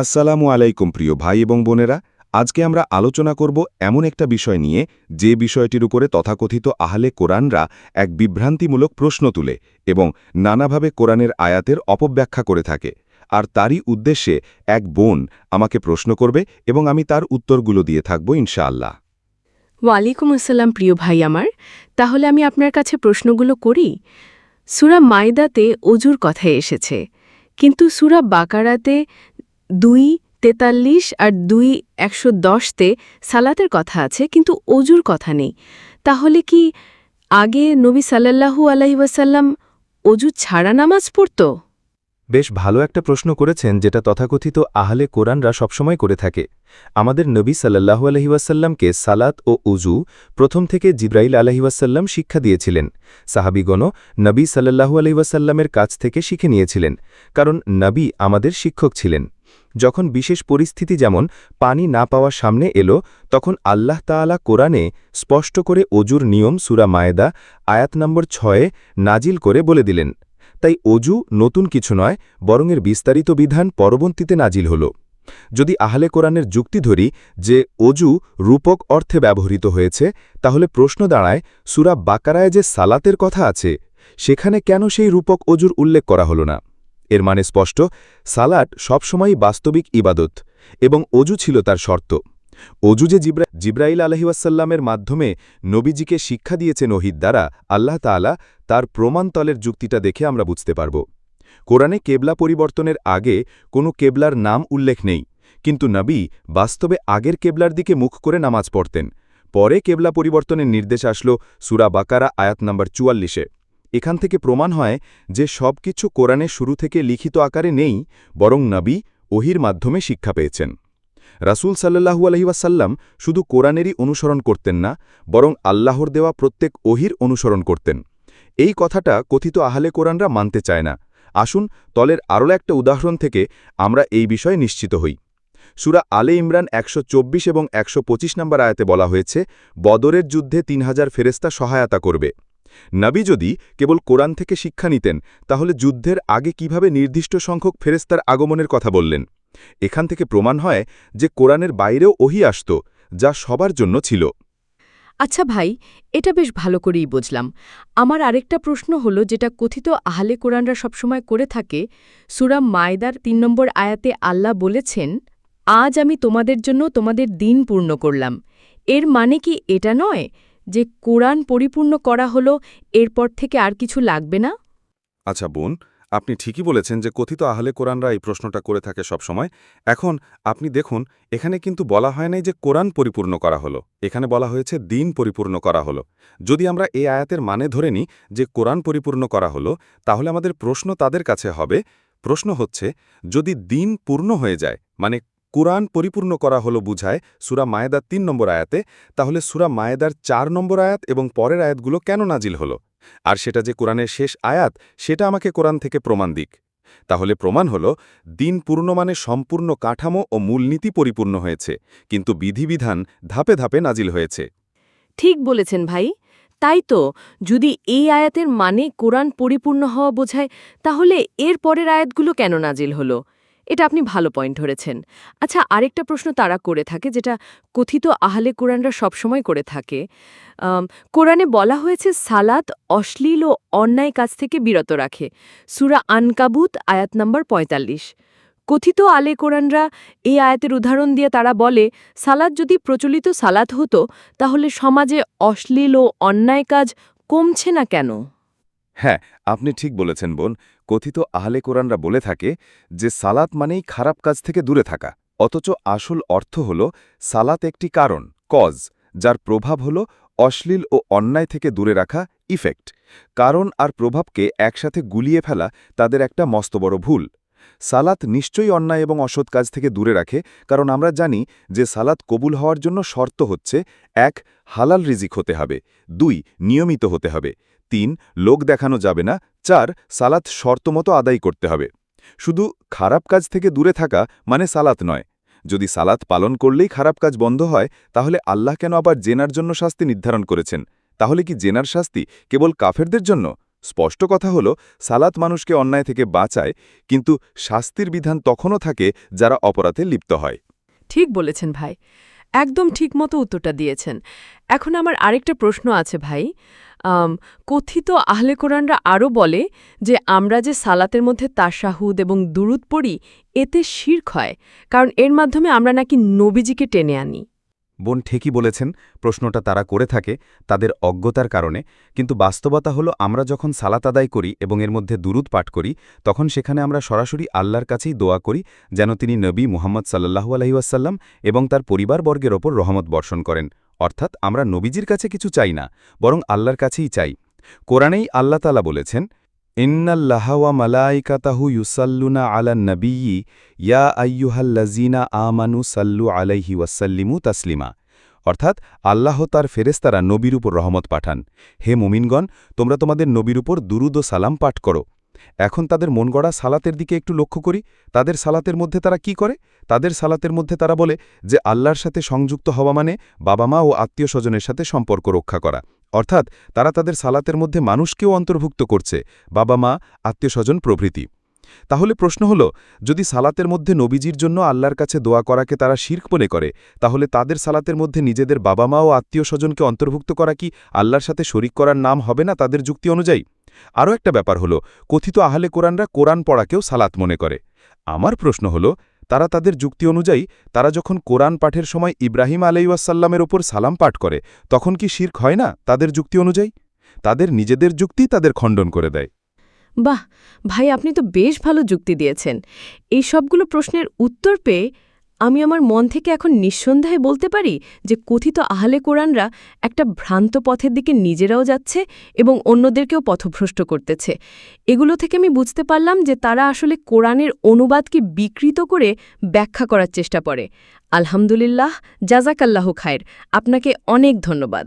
আসসালামু আলাইকুম প্রিয় ভাই এবং বোনেরা, আজকে আমরা আলোচনা করব এমন একটা বিষয় নিয়ে যে বিষয়টির উপরে তথাকথিত আহলে কোরআনরা এক বিভ্রান্তিমূলক প্রশ্ন তুলে এবং নানাভাবে কোরআনের আয়াতের অপব্যাখ্যা করে থাকে। আর তারই উদ্দেশ্যে এক বোন আমাকে প্রশ্ন করবে এবং আমি তার উত্তরগুলো দিয়ে থাকব ইনশাআল্লাহ। ওয়ালাইকুম আসসালাম প্রিয় ভাই আমার, তাহলে আমি আপনার কাছে প্রশ্নগুলো করি। সুরা মায়দাতে অজুর কথা এসেছে, কিন্তু সুরা বাকারাতে দুই তেতাল্লিশ আর দুই একশো দশতে সালাতের কথা আছে, কিন্তু অজুর কথা নেই। তাহলে কি আগে নবী সাল্লাল্লাহু আলাইসাল্লাম অজু ছাড়া নামাজ পড়ত? বেশ ভালো একটা প্রশ্ন করেছেন, যেটা তথাকথিত আহলে কোরআনরা সবসময় করে থাকে। আমাদের নবী সাল্লাহু আলহিউসাল্লামকে সালাত ও উজু প্রথম থেকে জিব্রাইল আলহিউসাল্লাম শিক্ষা দিয়েছিলেন। সাহাবিগণও নবী সাল্লাহু আলহিউসাল্লামের কাছ থেকে শিখে নিয়েছিলেন, কারণ নবী আমাদের শিক্ষক ছিলেন। যখন বিশেষ পরিস্থিতি যেমন পানি না পাওয়া সামনে এলো, তখন আল্লাহ তাআলা কোরআনে স্পষ্ট করে অজুর নিয়ম সুরা মায়েদা আয়াত নম্বর ছয়ে নাজিল করে বলে দিলেন। তাই অজু নতুন কিছু নয়, বরং এর বিস্তারিত বিধান পরবর্তীতে নাজিল হল। যদি আহলে কোরআনের যুক্তি ধরি যে অজু রূপক অর্থে ব্যবহৃত হয়েছে, তাহলে প্রশ্ন দাঁড়ায়, সুরা বাকারায় যে সালাতের কথা আছে, সেখানে কেন সেই রূপক অজুর উল্লেখ করা হল না? এর মানে স্পষ্ট সালাট সবসময়ই বাস্তবিক ইবাদত এবং অজু ছিল তার শর্ত। অজু যে জিব্রা, জিব্রাইল আলহিউসাল্লামের মাধ্যমে নবীজিকে শিক্ষা দিয়েছেন ওহিদ দ্বারা, আল্লাহ তাআলা তার প্রমাণতলের যুক্তিটা দেখে আমরা বুঝতে পারব। কোরআনে কেবলা পরিবর্তনের আগে কোনো কেবলার নাম উল্লেখ নেই, কিন্তু নবী বাস্তবে আগের কেবলার দিকে মুখ করে নামাজ পড়তেন। পরে কেবলা পরিবর্তনের নির্দেশ আসলো সুরা বাকারা আয়াত নম্বর চুয়াল্লিশে। এখান থেকে প্রমাণ হয় যে সব কিছু কোরআনে শুরু থেকে লিখিত আকারে নেই, বরং নবী ওহির মাধ্যমে শিক্ষা পেয়েছেন। রাসূল সাল্লাহু আলহিবাসাল্লাম শুধু কোরআনেরই অনুসরণ করতেন না, বরং আল্লাহর দেওয়া প্রত্যেক ওহির অনুসরণ করতেন। এই কথাটা কথিত আহলে কোরআনরা মানতে চায় না। আসুন তলের আরও একটা উদাহরণ থেকে আমরা এই বিষয়ে নিশ্চিত হই। সুরা আলে ইমরান একশো চব্বিশ এবং একশো পঁচিশ নম্বর আয়াতে বলা হয়েছে, বদরের যুদ্ধে তিন হাজার ফেরেস্তা সহায়তা করবে। নবী যদি কেবল কোরআন থেকে শিক্ষা নিতেন, তাহলে যুদ্ধের আগে কীভাবে নির্দিষ্ট সংখ্যক ফেরেস্তার আগমনের কথা বললেন? এখান থেকে প্রমাণ হয় যে কোরআনের বাইরেও ওহি আসত, যা সবার জন্য ছিল। আচ্ছা ভাই, এটা বেশ ভালো করেই বুঝলাম। আমার আরেকটা প্রশ্ন হলো, যেটা কথিত আহলে কোরআনরা সবসময় করে থাকে সুরাম মায়দার তিন নম্বর আয়াতে আল্লাহ বলেছেন, আজ আমি তোমাদের জন্য তোমাদের দিন পূর্ণ করলাম। এর মানে কি এটা নয় যে কোরআন পরিপূর্ণ করা হলো, এরপর থেকে আর কিছু লাগবে না? আচ্ছা বোন, আপনি ঠিকই বলেছেন যে কথিত আহলে কোরআনরা এই প্রশ্নটা করে থাকে সবসময় এখন আপনি দেখুন, এখানে কিন্তু বলা হয় নাই যে কোরআন পরিপূর্ণ করা হলো। এখানে বলা হয়েছে দিন পরিপূর্ণ করা হলো। যদি আমরা এই আয়াতের মানে ধরে নিই যে কোরআন পরিপূর্ণ করা হলো, তাহলে আমাদের প্রশ্ন তাদের কাছে হবে। প্রশ্ন হচ্ছে, যদি দিন পূর্ণ হয়ে যায় মানে কোরআন পরিপূর্ণ করা হলো বুঝায় সুরা মায়েদার তিন নম্বর আয়াতে, তাহলে সুরা মায়েদার চার নম্বর আয়াত এবং পরের আয়াতগুলো কেন নাজিল হলো? আর সেটা যে কোরআনের শেষ আয়াত, সেটা আমাকে কোরআন থেকে প্রমাণ দিক। তাহলে প্রমাণ হল, দিন পূর্ণ মানে সম্পূর্ণ কাঠামো ও মূলনীতি পরিপূর্ণ হয়েছে, কিন্তু বিধিবিধান ধাপে ধাপে নাজিল হয়েছে। ঠিক বলেছেন ভাই। তাই তো, যদি এই আয়াতের মানে কোরআন পরিপূর্ণ হওয়া বোঝায়, তাহলে এর পরের আয়াতগুলো কেন নাজিল হলো? এটা আপনি ভালো পয়েন্ট ধরেছেন। আচ্ছা আরেকটা প্রশ্ন তারা করে থাকে, যেটা কথিত আহলে কোরআনরা সবসময় করে থাকে। কোরআনে বলা হয়েছে, সালাত অশ্লীল ও অন্যায় কাজ থেকে বিরত রাখে। সুরা আনকাবুত, আয়াত নম্বর ৪৫ কথিত আলে কোরআনরা এই আয়াতের উদাহরণ দিয়ে তারা বলে সালাদ যদি প্রচলিত সালাত হতো, তাহলে সমাজে অশ্লীল ও অন্যায় কাজ কমছে না কেন? হ্যাঁ আপনি ঠিক বলেছেন বোন। কথিত আহলে কোরআনরা বলে থাকে যে সালাত মানেই খারাপ কাজ থেকে দূরে থাকা। অথচ আসল অর্থ হল সালাত একটি কারণ, কজ, যার প্রভাব হল অশ্লীল ও অন্যায় থেকে দূরে রাখা ইফেক্ট। কারণ আর প্রভাবকে একসাথে গুলিয়ে ফেলা তাদের একটা মস্ত বড় ভুল। সালাত নিশ্চয়ই অন্যায় এবং অসৎ কাজ থেকে দূরে রাখে, কারণ আমরা জানি যে সালাত কবুল হওয়ার জন্য শর্ত হচ্ছে, এক, হালাল রিজিক হতে হবে, দুই, নিয়মিত হতে হবে। তিন, লোক দেখানো যাবে না। চার, সালাত শর্তমতো আদায় করতে হবে। শুধু খারাপ কাজ থেকে দূরে থাকা মানে সালাত নয়। যদি সালাত পালন করলেই খারাপ কাজ বন্ধ হয়, তাহলে আল্লাহ কেন আবার জেনার জন্য শাস্তি নির্ধারণ করেছেন? তাহলে কি জেনার শাস্তি কেবল কাফেরদের জন্য? স্পষ্ট কথা হলো, সালাত মানুষকে অন্যায় থেকে বাঁচায়, কিন্তু শাস্তির বিধান তখনও থাকে যারা অপরাধে লিপ্ত হয়। ঠিক বলেছেন ভাই। একদম ঠিকমতো উত্তরটা দিয়েছেন। এখন আমার আরেকটা প্রশ্ন আছে ভাই। কথিত আহলে কোরআনরা আরও বলে যে আমরা যে সালাতের মধ্যে তাশাহুদ এবং দুরুদ পড়ি, এতে শির্ক হয়, কারণ এর মাধ্যমে আমরা নাকি নবীজিকে টেনে আনি। বোন ঠিকই বলেছেন, প্রশ্নটা তারা করে থাকে তাদের অজ্ঞতার কারণে, কিন্তু বাস্তবতা হলো আমরা যখন সালাত আদায় করি এবং এর মধ্যে দুরুদ পাঠ করি, তখন সেখানে আমরা সরাসরি আল্লাহর কাছেই দোয়া করি, যেন তিনি নবী মুহাম্মদ সাল্লাহু আলহিউসাল্লাম এবং তার পরিবারবর্গের ওপর রহমত বর্ষণ করেন। অর্থাৎ আমরা নবীজির কাছে কিছু চাই না, বরং আল্লাহর কাছেই চাই। কোরআনেই আল্লাহ তালা বলেছেন মালাইকাতাহু আলা ইয়া সাল্লু আলাইহি তাসলিমা। অর্থাৎ আল্লাহ তার ফেরেস্তারা নবীর উপর রহমত পাঠান। হে মুমিনগণ, তোমরা তোমাদের নবীর উপর দুরুদ ও সালাম পাঠ করো। এখন তাদের মন গড়া সালাতের দিকে একটু লক্ষ্য করি। তাদের সালাতের মধ্যে তারা কি করে? তাদের সালাতের মধ্যে তারা বলে যে, আল্লাহর সাথে সংযুক্ত হওয়া মানে বাবা মা ও আত্মীয় স্বজনের সাথে সম্পর্ক রক্ষা করা। অর্থাৎ তারা তাদের সালাতের মধ্যে মানুষকেও অন্তর্ভুক্ত করছে, বাবা মা আত্মীয় স্বজন প্রভৃতি। তাহলে প্রশ্ন হল, যদি সালাতের মধ্যে নবীজির জন্য আল্লাহর কাছে দোয়া করাকে তারা শির্ক মনে করে, তাহলে তাদের সালাতের মধ্যে নিজেদের বাবা মা ও আত্মীয় স্বজনকে অন্তর্ভুক্ত করা কি আল্লাহর সাথে শরিক করার নাম হবে না তাদের যুক্তি অনুযায়ী? আরও একটা ব্যাপার হল, কথিত আহলে কোরআনরা কোরআন পড়াকেও সালাত মনে করে। আমার প্রশ্ন হল, তারা তাদের যুক্তি অনুযায়ী, তারা যখন কোরআন পাঠের সময় ইব্রাহিম আলাইসাল্লামের ওপর সালাম পাঠ করে, তখন কি শির্ক হয় না তাদের যুক্তি অনুযায়ী? তাদের নিজেদের যুক্তি তাদের খণ্ডন করে দেয়। বাহ! ভাই, আপনি তো বেশ ভালো যুক্তি দিয়েছেন। এই সবগুলো প্রশ্নের উত্তর পেয়ে আমি আমার মন থেকে এখন নিঃসন্দেহে বলতে পারি যে কথিত আহলে কোরআনরা একটা ভ্রান্ত পথের দিকে নিজেরাও যাচ্ছে এবং অন্যদেরকেও পথভ্রষ্ট করতেছে। এগুলো থেকে আমি বুঝতে পারলাম যে তারা আসলে কোরআনের অনুবাদকে বিকৃত করে ব্যাখ্যা করার চেষ্টা করে। আলহামদুলিল্লাহ জাজাকাল্লাহ খায়ের। আপনাকে অনেক ধন্যবাদ।